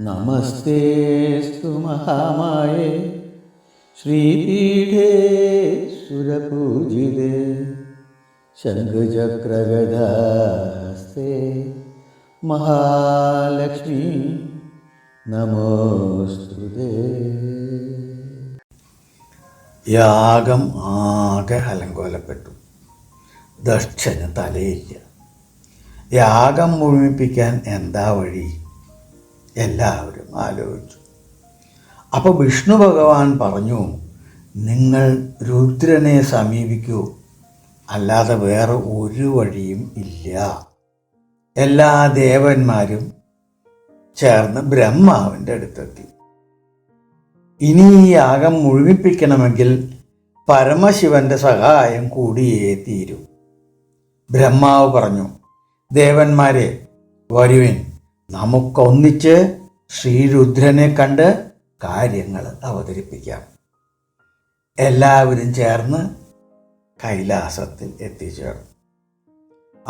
നമസ്തേസ്തു മഹാമായേ ശ്രീപീഠേ സുരപൂജിതേ. ശംഖുചക്രഗദാസ്തേ. മഹാലക്ഷ്മി നമോസ്തുതേ. യാഗം ആകെ അലങ്കോലപ്പെട്ടു. ദക്ഷന് തലയില്ല. യാഗം മുഴുമിപ്പിക്കാൻ എന്താ വഴി? എല്ലാവരും ആലോചിച്ചു. അപ്പോൾ വിഷ്ണു ഭഗവാൻ പറഞ്ഞു നിങ്ങൾ രുദ്രനെ സമീപിക്കൂ. അല്ലാതെ വേറെ ഒരു വഴിയും ഇല്ല. എല്ലാ ദേവന്മാരും ചേർന്ന് ബ്രഹ്മാവിന്റെ അടുത്തെത്തി. ഇനി ഈ യാഗം മുഴുമിപ്പിക്കണമെങ്കിൽ പരമശിവന്റെ സഹായം കൂടിയേ തീരൂ. ബ്രഹ്മാവ് പറഞ്ഞു ദേവന്മാരെ വരുവിൻ. നമുക്കൊന്നിച്ച് ശ്രീരുദ്രനെ കണ്ട് കാര്യങ്ങൾ അവതരിപ്പിക്കാം. എല്ലാവരും ചേർന്ന് കൈലാസത്തിൽ എത്തിച്ചേർന്നു.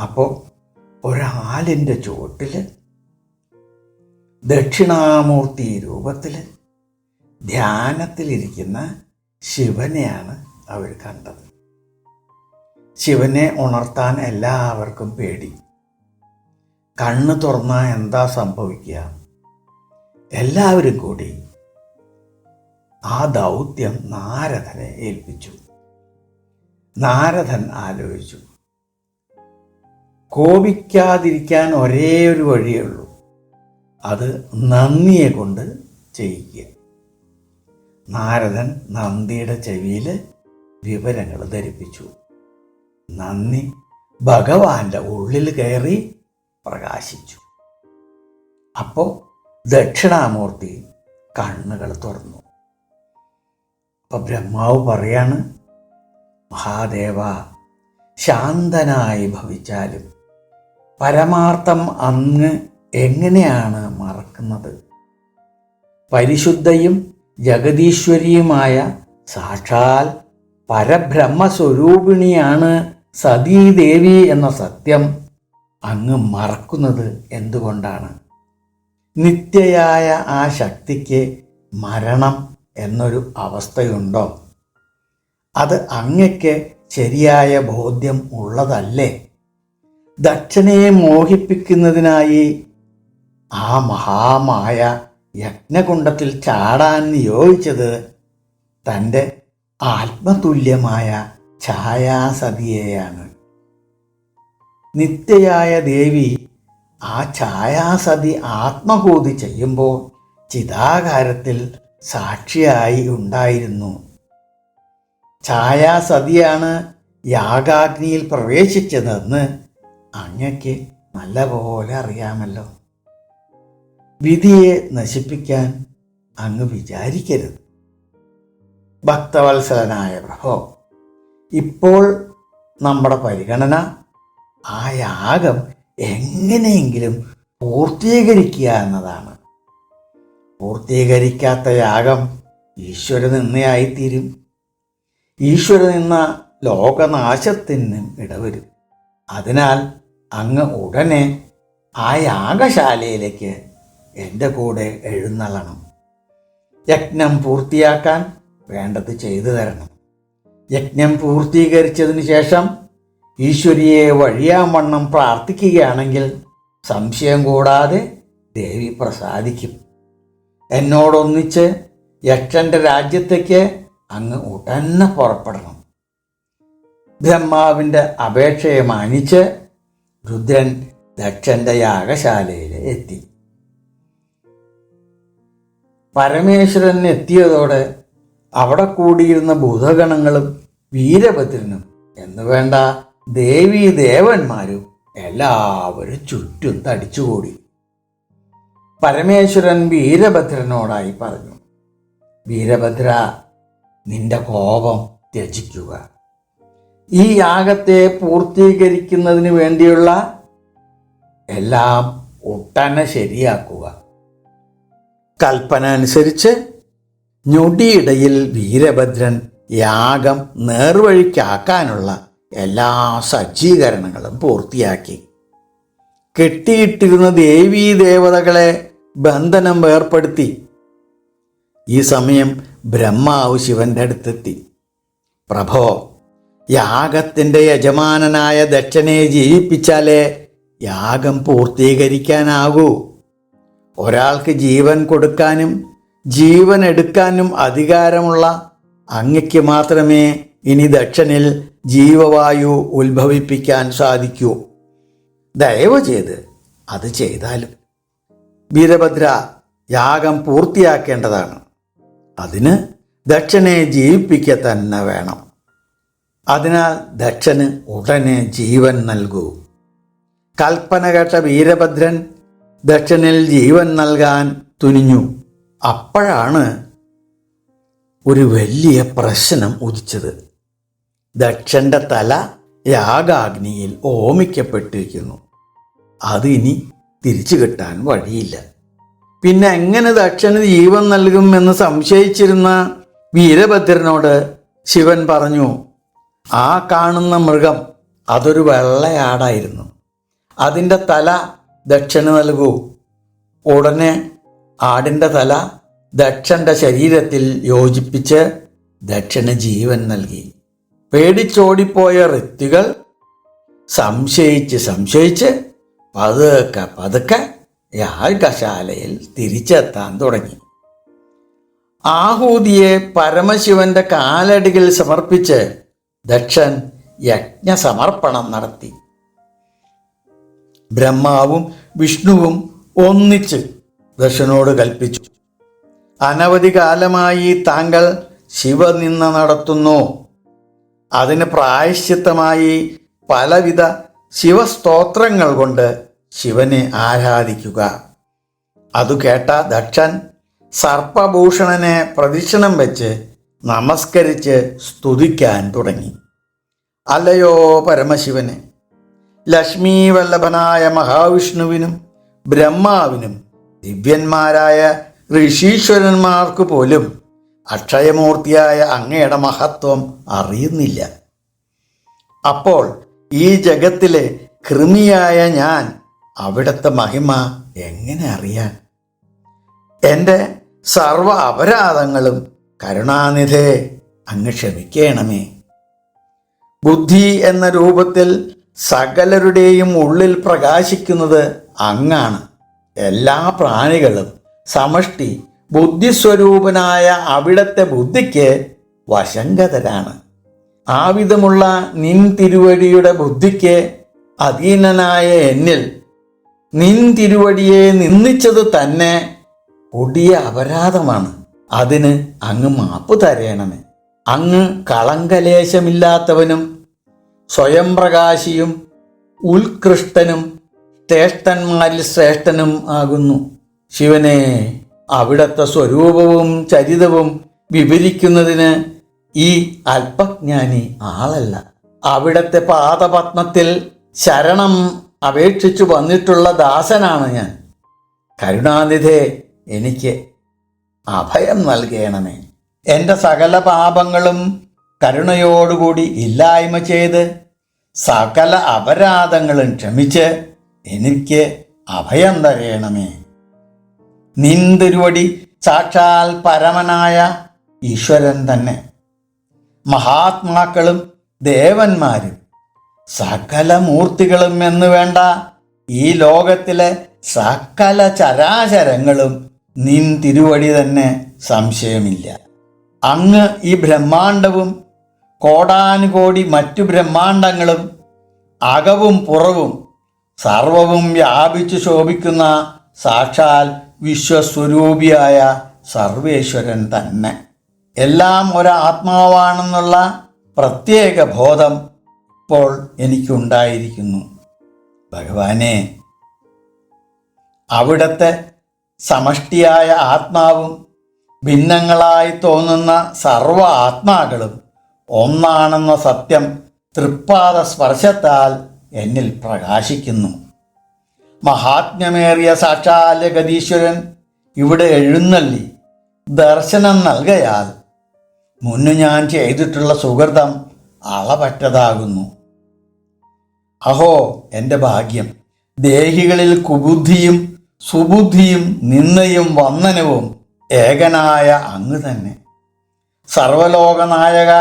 അപ്പോൾ ഒരാലിന്റെ ചുവട്ടിൽ ദക്ഷിണാമൂർത്തി രൂപത്തിൽ ധ്യാനത്തിലിരിക്കുന്ന ശിവനെയാണ് അവർ കണ്ടത്. ശിവനെ ഉണർത്താൻ എല്ലാവർക്കും പേടി. കണ്ണ് തുറന്നാൽ എന്താ സംഭവിക്കുക? എല്ലാവരും കൂടി ആ ദൗത്യം നാരദനെ ഏൽപ്പിച്ചു. നാരദൻ ആലോചിച്ചു കോപിക്കാതിരിക്കാൻ ഒരേ ഒരു വഴിയേ ഉള്ളൂ അത് നന്ദിയെ കൊണ്ട് ചെയ്യിക്കുക. നാരദൻ നന്ദിയുടെ ചെവിയിൽ വിവരങ്ങൾ ധരിപ്പിച്ചു. നന്ദി ഭഗവാന്റെ ഉള്ളിൽ കയറി പ്രകാശിച്ചു. അപ്പോൾ ദക്ഷിണാമൂർത്തി കണ്ണുകൾ തുറന്നു. അപ്പൊ ബ്രഹ്മാവ് പറയാണ് മഹാദേവ ശാന്തനായി ഭവിച്ചാലും പരമാർത്ഥം അങ്ങ് എങ്ങനെയാണ് മറക്കുന്നത്? പരിശുദ്ധയും ജഗതീശ്വരിയുമായ സാക്ഷാൽ പരബ്രഹ്മസ്വരൂപിണിയാണ് സതീദേവി എന്ന സത്യം അങ്ങ് മറക്കുന്നത് എന്തുകൊണ്ടാണ്? നിത്യയായ ആ ശക്തിക്ക് മരണം എന്നൊരു അവസ്ഥയുണ്ടോ? അത് അങ്ങയ്ക്ക് ശരിയായ ബോധ്യം ഉള്ളതല്ലേ? ദക്ഷനെ മോഹിപ്പിക്കുന്നതിനായി ആ മഹാമായ യജ്ഞകുണ്ടത്തിൽ ചാടാൻ നിയോഗിച്ചത് തന്റെ ആത്മതുല്യമായ ഛായാസതിയെയാണ്. നിത്യയായ ദേവി ആ ഛായാസതി ആത്മഹൂതി ചെയ്യുമ്പോൾ ചിതാകാരത്തിൽ സാക്ഷിയായി ഉണ്ടായിരുന്നു. ഛായാസതിയാണ് യാഗാഗ്നിയിൽ പ്രവേശിച്ചതെന്ന് അങ്ങയ്ക്ക് നല്ലപോലെ അറിയാമല്ലോ. വിധിയെ നശിപ്പിക്കാൻ അങ്ങ് വിചാരിക്കരുത്. ഭക്തവത്സലനായ പ്രഭോ ഇപ്പോൾ നമ്മുടെ പരിഗണന ആ യാഗം എങ്ങനെയെങ്കിലും പൂർത്തീകരിക്കുക എന്നതാണ്. പൂർത്തീകരിക്കാത്ത യാഗം ഈശ്വര നിന്നയായിത്തീരും ഈശ്വര നിന്ന ലോകനാശത്തിനും ഇടവരും. അതിനാൽ അങ്ങ് ഉടനെ ആ യാഗശാലയിലേക്ക് എന്റെ കൂടെ എഴുന്നള്ളണം. യജ്ഞം പൂർത്തിയാക്കാൻ വേണ്ടത് ചെയ്തു തരണം. യജ്ഞം പൂർത്തീകരിച്ചതിന് ശേഷം ഈശ്വരിയെ വഴിയാമണ്ണം പ്രാർത്ഥിക്കുകയാണെങ്കിൽ സംശയം കൂടാതെ ദേവി പ്രസാദിക്കും. എന്നോടൊന്നിച്ച് യക്ഷന്റെ രാജ്യത്തേക്ക് അങ്ങ് ഉടനെ പുറപ്പെടണം. ബ്രഹ്മാവിന്റെ അപേക്ഷയെ മാനിച്ച് രുദ്രൻ ദക്ഷന്റെ യാഗശാലയിൽ എത്തി. പരമേശ്വരൻ എത്തിയതോടെ അവിടെ കൂടിയിരുന്ന ഭൂതഗണങ്ങളും വീരഭദ്രനും എന്ന് വേണ്ട ദേവീ ദേവന്മാരും എല്ലാവരും ചുറ്റും തടിച്ചുകൂടി. പരമേശ്വരൻ വീരഭദ്രനോടായി പറഞ്ഞു വീരഭദ്ര നിന്റെ കോപം ത്യജിക്കുക. ഈ യാഗത്തെ പൂർത്തീകരിക്കുന്നതിന് വേണ്ടിയുള്ള എല്ലാം ഒട്ടനെ ശരിയാക്കുക. കൽപ്പന അനുസരിച്ച് ഞൊടിയിടയിൽ വീരഭദ്രൻ യാഗം നേർവഴിക്കാക്കാനുള്ള എല്ലാ സജ്ജീകരണങ്ങളും പൂർത്തിയാക്കി. കെട്ടിയിട്ടിരുന്ന ദേവീ ദേവതകളെ ബന്ധനം വേർപ്പെടുത്തി ഈ സമയം ബ്രഹ്മാവ് ശിവന്റെ അടുത്തെത്തി. പ്രഭോ യാഗത്തിന്റെ യജമാനനായ ദക്ഷനെ ജീവിപ്പിച്ചാലേ യാഗം പൂർത്തീകരിക്കാനാകൂ. ഒരാൾക്ക് ജീവൻ കൊടുക്കാനും ജീവൻ എടുക്കാനും അധികാരമുള്ള അങ്ങയ്ക്ക് മാത്രമേ ഇനി ദക്ഷനിൽ ജീവവായു ഉത്ഭവിപ്പിക്കാൻ സാധിക്കൂ. ദയവ് ചെയ്ത് അത് ചെയ്താലും വീരഭദ്ര യാഗം പൂർത്തിയാക്കേണ്ടതാണ്. അതിന് ദക്ഷനെ ജീവിപ്പിക്കുക തന്നെ വേണം. അതിനാൽ ദക്ഷന് ഉടനെ ജീവൻ നൽകൂ. കൽപ്പന കേട്ട വീരഭദ്രൻ ദക്ഷനിൽ ജീവൻ നൽകാൻ തുനിഞ്ഞു. അപ്പോഴാണ് ഒരു വലിയ പ്രശ്നം ഉദിച്ചത്. ദക്ഷന്റെ തല യാഗാഗ്നിയിൽ ഓമിക്കപ്പെട്ടിരിക്കുന്നു. അത് ഇനി തിരിച്ചു കിട്ടാൻ വഴിയില്ല. പിന്നെ എങ്ങനെ ദക്ഷന് ജീവൻ നൽകുമെന്ന് സംശയിച്ചിരുന്ന വീരഭദ്രനോട് ശിവൻ പറഞ്ഞു ആ കാണുന്ന മൃഗം അതൊരു വെള്ളയാടായിരുന്നു. അതിന്റെ തല ദക്ഷന് നൽകൂ. ഉടനെ ആടിന്റെ തല ദക്ഷന്റെ ശരീരത്തിൽ യോജിപ്പിച്ച് ദക്ഷന് ജീവൻ നൽകി. പേടിച്ചോടിപ്പോയ ഋത്തികൾ സംശയിച്ച് സംശയിച്ച് പതുക്കെ പതുക്കെ യാഗശാലയിൽ തിരിച്ചെത്താൻ തുടങ്ങി. ആഹൂതിയെ പരമശിവന്റെ കാലടികൾ സമർപ്പിച്ച് ദക്ഷൻ യജ്ഞസമർപ്പണം നടത്തി. ബ്രഹ്മാവും വിഷ്ണുവും ഒന്നിച്ച് ദക്ഷനോട് കൽപ്പിച്ചു. അനവധി കാലമായി താങ്കൾ ശിവനിന്ന നടത്തുന്നു. അതിന് പ്രായശ്ചിത്തമായി പലവിധ ശിവസ്തോത്രങ്ങൾ കൊണ്ട് ശിവനെ ആരാധിക്കുക. അതു കേട്ട ദക്ഷൻ സർപ്പഭൂഷണനെ പ്രദക്ഷിണം വെച്ച് നമസ്കരിച്ച് സ്തുതിക്കാൻ തുടങ്ങി. അല്ലയോ പരമശിവന് ലക്ഷ്മീ വല്ലഭനായ മഹാവിഷ്ണുവിനും ബ്രഹ്മാവിനും ദിവ്യന്മാരായ ഋഷീശ്വരന്മാർക്ക് പോലും അക്ഷയമൂർത്തിയായ അങ്ങയുടെ മഹത്വം അറിയുന്നില്ല. അപ്പോൾ ഈ ജഗത്തിലെ കൃമിയായ ഞാൻ അവിടുത്തെ മഹിമ എങ്ങനെ അറിയാൻ? എന്റെ സർവ അപരാധങ്ങളും കരുണാനിധേ അങ്ങ് ക്ഷമിക്കണമേ. ബുദ്ധി എന്ന രൂപത്തിൽ സകലരുടെയും ഉള്ളിൽ പ്രകാശിക്കുന്നത് അങ്ങാണ്. എല്ലാ പ്രാണികളും സമഷ്ടി ബുദ്ധിസ്വരൂപനായ അവിടത്തെ ബുദ്ധിക്ക് വശങ്കതരാണ് ആവിധമുള്ള വിധമുള്ള നിൻ തിരുവടിയുടെ ബുദ്ധിക്ക് അധീനനായ എന്നിൽ നിൻ തിരുവടിയെ നിന്ദിച്ചത് തന്നെ കൊടിയ അപരാധമാണ്. അതിന് അങ്ങ് മാപ്പ് തരയണമേ അങ്ങ് കളങ്കലേശമില്ലാത്തവനും സ്വയം പ്രകാശിയും ഉത്കൃഷ്ടനും ശ്രേഷ്ഠന്മാരിൽ ശ്രേഷ്ഠനും ആകുന്നു. ശിവനെ അവിടത്തെ സ്വരൂപവും ചരിതവും വിവരിക്കുന്നതിന് ഈ അല്പജ്ഞാനി ആളല്ല. അവിടത്തെ പാദപത്മത്തിൽ ശരണം അപേക്ഷിച്ചു വന്നിട്ടുള്ള ദാസനാണ് ഞാൻ. കരുണാനിധേ എനിക്ക് അഭയം നൽകണമേ. എന്റെ സകല പാപങ്ങളും കരുണയോടുകൂടി ഇല്ലായ്മ ചെയ്ത് സകല അപരാധങ്ങളും ക്ഷമിച്ച് എനിക്ക് അഭയം തരയണമേ നിന്തിരുവടി? സാക്ഷാൽ പരമനായ ഈശ്വരൻ തന്നെ. മഹാത്മാക്കളും ദേവന്മാരും സകല മൂർത്തികളും എന്ന് വേണ്ട ഈ ലോകത്തിലെ സകല ചരാചരങ്ങളും നിൻ തിരുവടി തന്നെ സംശയമില്ല. അങ്ങ് ഈ ബ്രഹ്മാണ്ടവും കോടാനുകോടി മറ്റു ബ്രഹ്മാണ്ടങ്ങളും അകവും പുറവും സർവവും വ്യാപിച്ചു ശോഭിക്കുന്ന സാക്ഷാൽ വിശ്വസ്വരൂപിയായ സർവേശ്വരൻ തന്നെ. എല്ലാം ഒരാത്മാവാണെന്നുള്ള പ്രത്യേക ബോധം ഇപ്പോൾ എനിക്കുണ്ടായിരിക്കുന്നു. ഭഗവാനെ അവിടത്തെ സമഷ്ടിയായ ആത്മാവും ഭിന്നങ്ങളായി തോന്നുന്ന സർവ ആത്മാക്കളും ഒന്നാണെന്ന സത്യം തൃപ്പാദ സ്പർശത്താൽ എന്നിൽ പ്രകാശിക്കുന്നു. മഹാത്മ്യമേറിയ സാക്ഷാല ഗതീശ്വരൻ ഇവിടെ എഴുന്നള്ളി ദർശനം നൽകയാൽ മുന്നു ഞാൻ ചെയ്തിട്ടുള്ള സുഹൃതം അളപറ്റതാകുന്നു അഹോ എന്റെ ഭാഗ്യം. ദേഹികളിൽ കുബുദ്ധിയും സുബുദ്ധിയും നിന്നയും വന്ദനവും ഏകനായ അങ്ങ് തന്നെ. സർവലോകനായക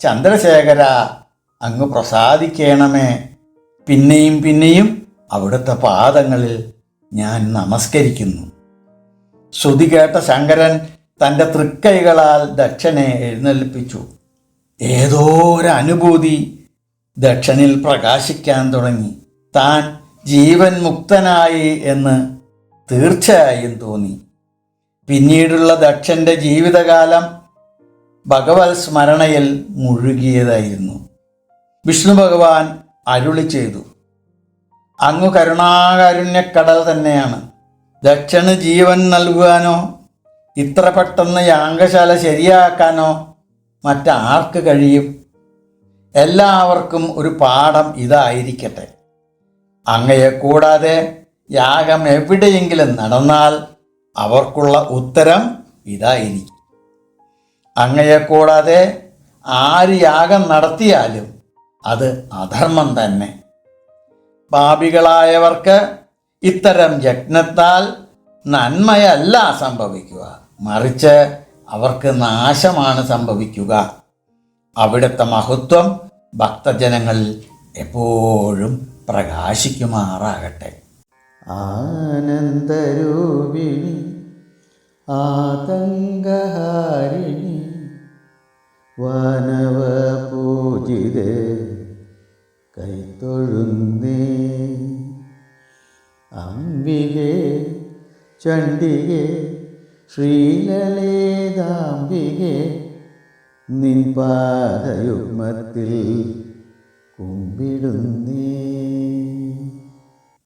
ചന്ദ്രശേഖര അങ്ങ് പ്രസാദിക്കണമേ. പിന്നെയും പിന്നെയും അവിടുത്തെ പാദങ്ങളിൽ ഞാൻ നമസ്കരിക്കുന്നു. ശ്രുതി കേട്ട ശങ്കരൻ തന്റെ തൃക്കൈകളാൽ ദക്ഷനെ എഴുന്നേൽപ്പിച്ചു ഏതോ ഒരു അനുഭൂതി ദക്ഷനിൽ പ്രകാശിക്കാൻ തുടങ്ങി. താൻ ജീവൻ മുക്തനായി എന്ന് തീർച്ചയായും തോന്നി. പിന്നീടുള്ള ദക്ഷന്റെ ജീവിതകാലം ഭഗവത് സ്മരണയിൽ മുഴുകിയതായിരുന്നു. വിഷ്ണു ഭഗവാൻ അരുളി ചെയ്തു. അങ്ങു കരുണാകാരുണ്യക്കടൽ തന്നെയാണ്. ദക്ഷന് ജീവൻ നൽകുവാനോ ഇത്ര പെട്ടെന്ന് യാഗശാല ശരിയാക്കാനോ മറ്റാർക്ക് കഴിയും? എല്ലാവർക്കും ഒരു പാഠം ഇതായിരിക്കട്ടെ. അങ്ങയെ കൂടാതെ യാഗം എവിടെയെങ്കിലും നടന്നാൽ അവർക്കുള്ള ഉത്തരം ഇതായിരിക്കും. അങ്ങയെ കൂടാതെ ആര് യാഗം നടത്തിയാലും അത് അധർമ്മം തന്നെ. പാപികളായവർക്ക് ഇത്തരം യജ്ഞത്താൽ നന്മയല്ല സംഭവിക്കുക. മറിച്ച് അവർക്ക് നാശമാണ് സംഭവിക്കുക. അവിടുത്തെ മഹത്വം ഭക്തജനങ്ങളിൽ എപ്പോഴും പ്രകാശിക്കുമാറാകട്ടെ. ആനന്ദരൂപിണി ആതങ്കഹാരിണി വനവപൂജിതേ കൈത്തൊഴുന്നേ അംബികേ ചണ്ഡികേ ശ്രീലലേതാംബികേ നിൻ പാദയുഗ്മത്തിൽ കുമ്പിടുന്നേ.